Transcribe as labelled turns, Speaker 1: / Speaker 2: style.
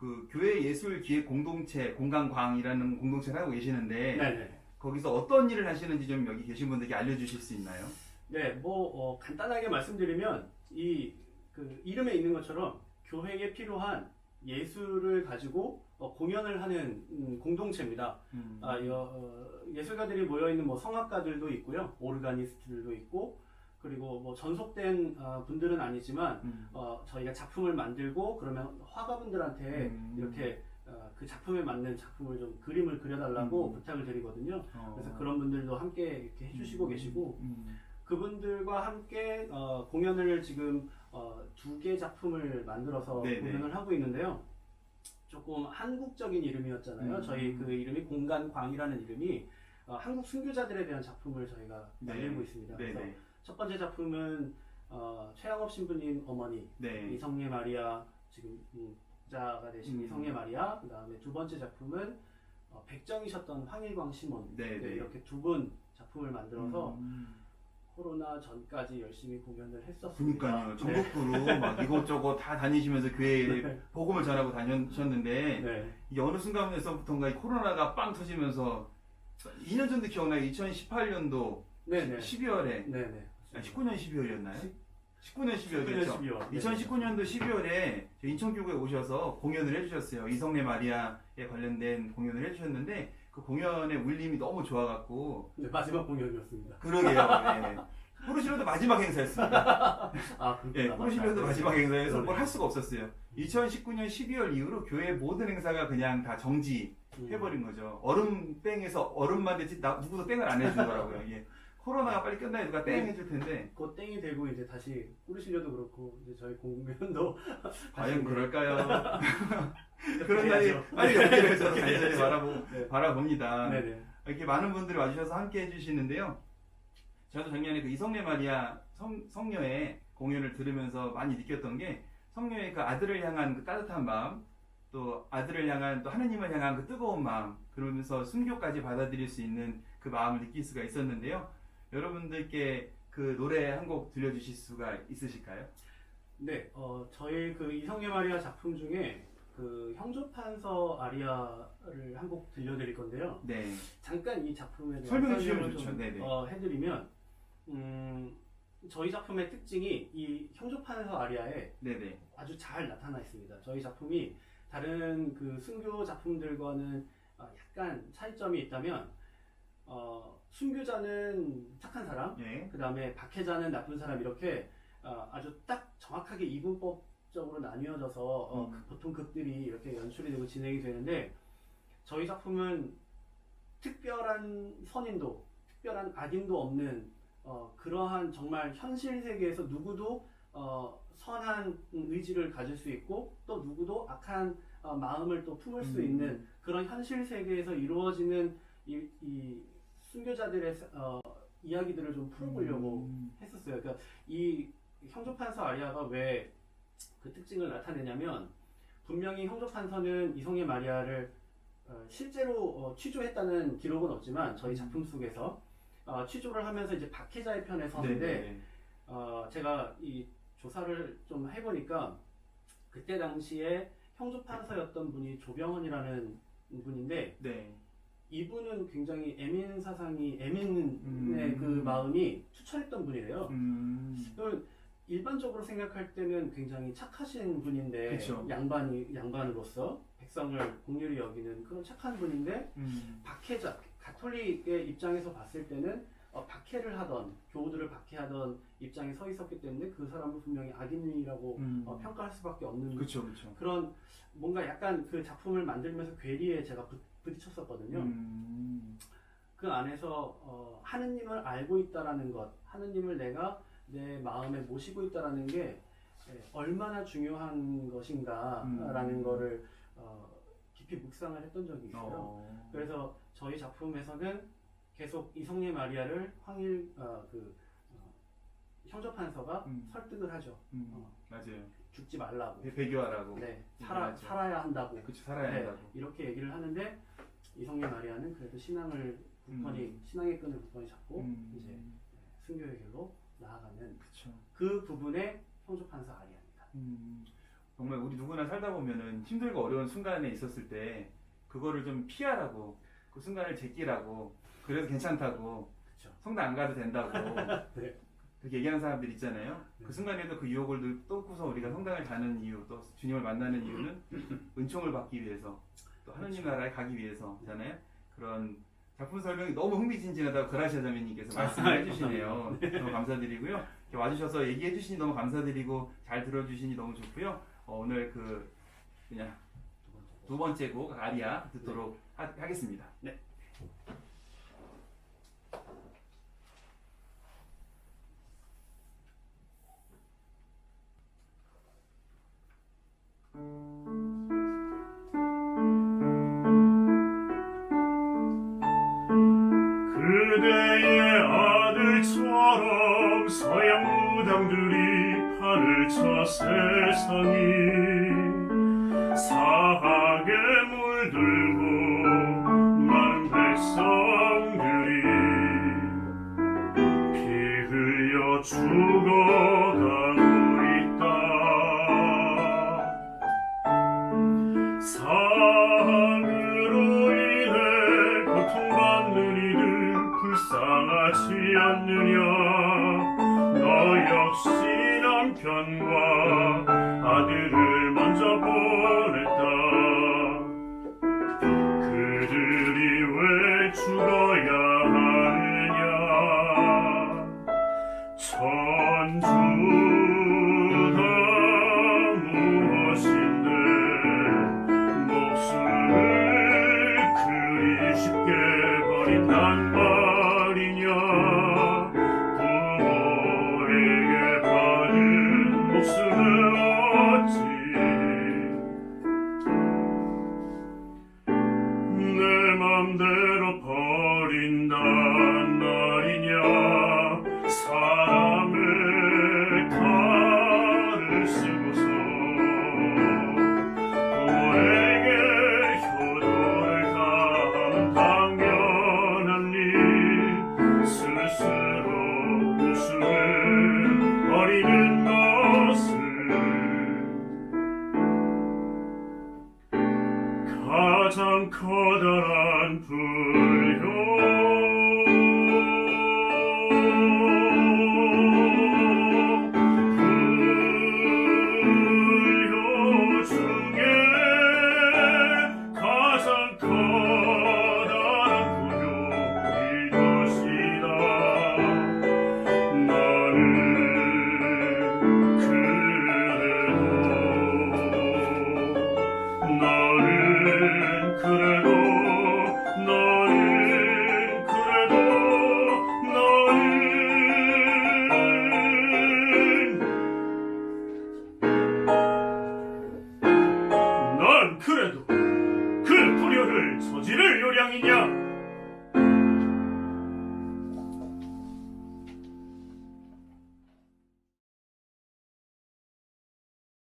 Speaker 1: 그 교회 예술 기획 공동체 공간광이라는 공동체를 하고 계시는데
Speaker 2: 네네.
Speaker 1: 거기서 어떤 일을 하시는지 좀 여기 계신 분들께 알려주실 수 있나요?
Speaker 2: 네, 뭐 어, 간단하게 말씀드리면 이 그 이름에 있는 것처럼 교회에 필요한 예술을 가지고 어, 공연을 하는 음, 공동체입니다.
Speaker 1: 음.
Speaker 2: 아, 여, 어, 예술가들이 모여 있는 뭐 성악가들도 있고요, 오르가니스트들도 있고, 그리고 뭐 전속된 아, 분들은 아니지만
Speaker 1: 음.
Speaker 2: 어, 저희가 작품을 만들고 그러면 화가분들한테
Speaker 1: 음.
Speaker 2: 이렇게 어, 그 작품에 맞는 작품을 좀 그림을 그려달라고
Speaker 1: 음.
Speaker 2: 부탁을 드리거든요.
Speaker 1: 어.
Speaker 2: 그래서 그런 분들도 함께 이렇게 해주시고 계시고
Speaker 1: 음.
Speaker 2: 그분들과 함께 어, 공연을 지금 어, 두 개 작품을 만들어서
Speaker 1: 네네.
Speaker 2: 공연을 하고 있는데요. 조금 한국적인 이름이었잖아요.
Speaker 1: 음.
Speaker 2: 저희 그 이름이 공간광이라는 이름이 어, 한국 순교자들에 대한 작품을 저희가
Speaker 1: 네.
Speaker 2: 만들고 있습니다. 그래서
Speaker 1: 네네.
Speaker 2: 첫 번째 작품은 어, 최양업 신부님 어머니
Speaker 1: 네.
Speaker 2: 이성례 마리아 지금 음, 자가 되신
Speaker 1: 음.
Speaker 2: 이성례 마리아 그 다음에 두 번째 작품은 어, 백정이셨던 황일광 시몬
Speaker 1: 네,
Speaker 2: 네,
Speaker 1: 네.
Speaker 2: 이렇게 두 분 작품을 만들어서
Speaker 1: 음.
Speaker 2: 코로나 전까지 열심히 공연을 했었습니다.
Speaker 1: 그러니까요.
Speaker 2: 네.
Speaker 1: 전국구로 막 이곳저곳 다 다니시면서 교회에
Speaker 2: 네.
Speaker 1: 복음을 전하고 다녔는데
Speaker 2: 네.
Speaker 1: 이게 어느 순간에서부터인가 이 코로나가 빵 터지면서 2년 전도 기억나요. 2018년도
Speaker 2: 네네.
Speaker 1: 12월에
Speaker 2: 네네.
Speaker 1: 19년 12월이었나요? 19년
Speaker 2: 19년
Speaker 1: 12월이었죠.
Speaker 2: 12월.
Speaker 1: 2019년도 12월에 인천교구에 오셔서 공연을 해주셨어요. 이성례 마리아에 관련된 공연을 해주셨는데 그 공연의 울림이 너무 좋아갖고
Speaker 2: 네, 마지막 공연이었습니다.
Speaker 1: 그러게요. 네. 포르실로도 마지막 행사였습니다.
Speaker 2: 아,
Speaker 1: 예,
Speaker 2: 그렇구나.
Speaker 1: 포르실로도
Speaker 2: 맞아요.
Speaker 1: 마지막 행사에서
Speaker 2: 그러네.
Speaker 1: 뭘할 수가 없었어요. 2019년 12월 이후로 교회 모든 행사가 그냥 다 정지 해버린
Speaker 2: 음.
Speaker 1: 거죠. 얼음 땡에서 얼음만 됐지 나 누구도 땡을 안 해주더라고요. 이게 코로나가 빨리 끝나야 누가 땡
Speaker 2: 네.
Speaker 1: 해줄 텐데
Speaker 2: 그 땡이 되고 이제 다시 꾸르시려도 그렇고 이제 저희 공연도
Speaker 1: 과연 그럴까요? 그런 날이 빨리 연기를 해서
Speaker 2: 그렇게
Speaker 1: 간절히
Speaker 2: 해야죠.
Speaker 1: 바라보,
Speaker 2: 네.
Speaker 1: 바라봅니다.
Speaker 2: 네네.
Speaker 1: 이렇게 많은 분들이 와주셔서 함께 해주시는데요. 저도 작년에 그 이성례 마리아 성, 성녀의 공연을 들으면서 많이 느꼈던 게 성녀의 그 아들을 향한 그 따뜻한 마음, 또 아들을 향한 또 하느님을 향한 그 뜨거운 마음, 그러면서 순교까지 받아들일 수 있는 그 마음을 느낄 수가 있었는데요. 여러분들께 그 노래 한 곡 들려주실 수가 있으실까요?
Speaker 2: 네, 어, 저희 그 이성계 마리아 작품 중에 그 형조판서 아리아를 한 곡 들려드릴 건데요.
Speaker 1: 네.
Speaker 2: 잠깐 이 작품에 대한
Speaker 1: 설명해 주시면 좋죠. 네네.
Speaker 2: 어, 해드리면 음, 저희 작품의 특징이 이 형조판서 아리아에
Speaker 1: 네네.
Speaker 2: 아주 잘 나타나 있습니다. 저희 작품이 다른 그 순교 작품들과는 어, 약간 차이점이 있다면 어, 순교자는 착한 사람,
Speaker 1: 예.
Speaker 2: 그 다음에 박해자는 나쁜 사람 이렇게 어, 아주 딱 정확하게 이분법적으로 나뉘어져서 어,
Speaker 1: 음.
Speaker 2: 그 보통 극들이 이렇게 연출이 되고 진행이 되는데 저희 작품은 특별한 선인도, 특별한 악인도 없는 어, 그러한 정말 현실 세계에서 누구도 어, 선한 의지를 가질 수 있고 또 누구도 악한 어, 마음을 또 품을 수
Speaker 1: 음.
Speaker 2: 있는 그런 현실 세계에서 이루어지는 이, 이 순교자들의 어, 이야기들을 좀 풀어보려고
Speaker 1: 음.
Speaker 2: 했었어요. 그러니까 이 형조판서 아리아가 왜 그 특징을 나타내냐면 분명히 형조판서는 이성의 마리아를 어, 실제로 어, 취조했다는 기록은 없지만 저희 작품 속에서 어, 취조를 하면서 이제 박해자의 편에 서는데
Speaker 1: 네네.
Speaker 2: 어, 제가 이 조사를 좀 해보니까 그때 당시에 형조판서였던 분이 조병헌이라는 분인데
Speaker 1: 네.
Speaker 2: 이분은 굉장히 애민 사상이 애민의
Speaker 1: 음.
Speaker 2: 그 마음이 투철했던 분이래요.
Speaker 1: 음.
Speaker 2: 일반적으로 생각할 때는 굉장히 착하신 분인데
Speaker 1: 그쵸.
Speaker 2: 양반이 양반으로서 백성을 공률히 여기는 그런 착한 분인데
Speaker 1: 음.
Speaker 2: 박해자 가톨릭의 입장에서 봤을 때는 어, 박해를 하던 교우들을 박해하던 입장에 서 있었기 때문에 그 사람을 분명히 악인이라고
Speaker 1: 음.
Speaker 2: 어, 평가할 수밖에 없는
Speaker 1: 그쵸, 그쵸.
Speaker 2: 그런 뭔가 약간 그 작품을 만들면서 괴리에 제가 부, 부딪혔었거든요.
Speaker 1: 음.
Speaker 2: 그 안에서 어, 하느님을 알고 있다라는 것, 하느님을 내가 내 마음에 모시고 있다라는 게 예, 얼마나 중요한 것인가라는
Speaker 1: 음.
Speaker 2: 거를 어, 깊이 묵상을 했던 적이 있어요.
Speaker 1: 어.
Speaker 2: 그래서 저희 작품에서는 계속 이성례 마리아를 황일 어, 그 어, 형조판서가
Speaker 1: 음.
Speaker 2: 설득을 하죠.
Speaker 1: 음.
Speaker 2: 어.
Speaker 1: 맞아요.
Speaker 2: 죽지 말라고.
Speaker 1: 배- 배교하라고.
Speaker 2: 네, 살아
Speaker 1: 맞아.
Speaker 2: 살아야 한다고.
Speaker 1: 그치, 살아야
Speaker 2: 네,
Speaker 1: 한다고.
Speaker 2: 이렇게 얘기를 하는데 이성례 마리아는 그래도 신앙을 굳건히
Speaker 1: 음.
Speaker 2: 신앙의 끈을 굳건히 잡고
Speaker 1: 음.
Speaker 2: 이제 순교의 길로 나아가는
Speaker 1: 그쵸.
Speaker 2: 그 부분의 형조판사 아리아입니다.
Speaker 1: 음. 정말 우리 누구나 살다 보면은 힘들고 어려운 순간에 있었을 때 그거를 좀 피하라고 그 순간을 제끼라고 그래도 괜찮다고
Speaker 2: 그쵸.
Speaker 1: 성당 안 가도 된다고
Speaker 2: 네.
Speaker 1: 그렇게 얘기하는 사람들 있잖아요.
Speaker 2: 네.
Speaker 1: 그 순간에도 그 유혹을 늘 끊고서 우리가 성당을 가는 이유 또 주님을 만나는 이유는 은총을 받기 위해서 또 하나님
Speaker 2: 그렇죠.
Speaker 1: 나라에 가기 위해서잖아요. 그런 작품 설명이 너무 흥미진진하다고 그라시아 자매님께서 말씀을
Speaker 2: 아,
Speaker 1: 해주시네요. 너무 감사드리고요. 와주셔서 얘기해주시니 너무 감사드리고 잘 들어주시니 너무 좋고요. 어, 오늘 그 그냥
Speaker 2: 두 번째.
Speaker 1: 곡 아리아 듣도록 하, 하겠습니다.
Speaker 3: 그대의 아들처럼 서양 무당들이 판을 쳐 세상이 사하게 물들 하지 않느냐 너 역시 남편과 커다란 불 그래도 그 불효를 저지를 요량이냐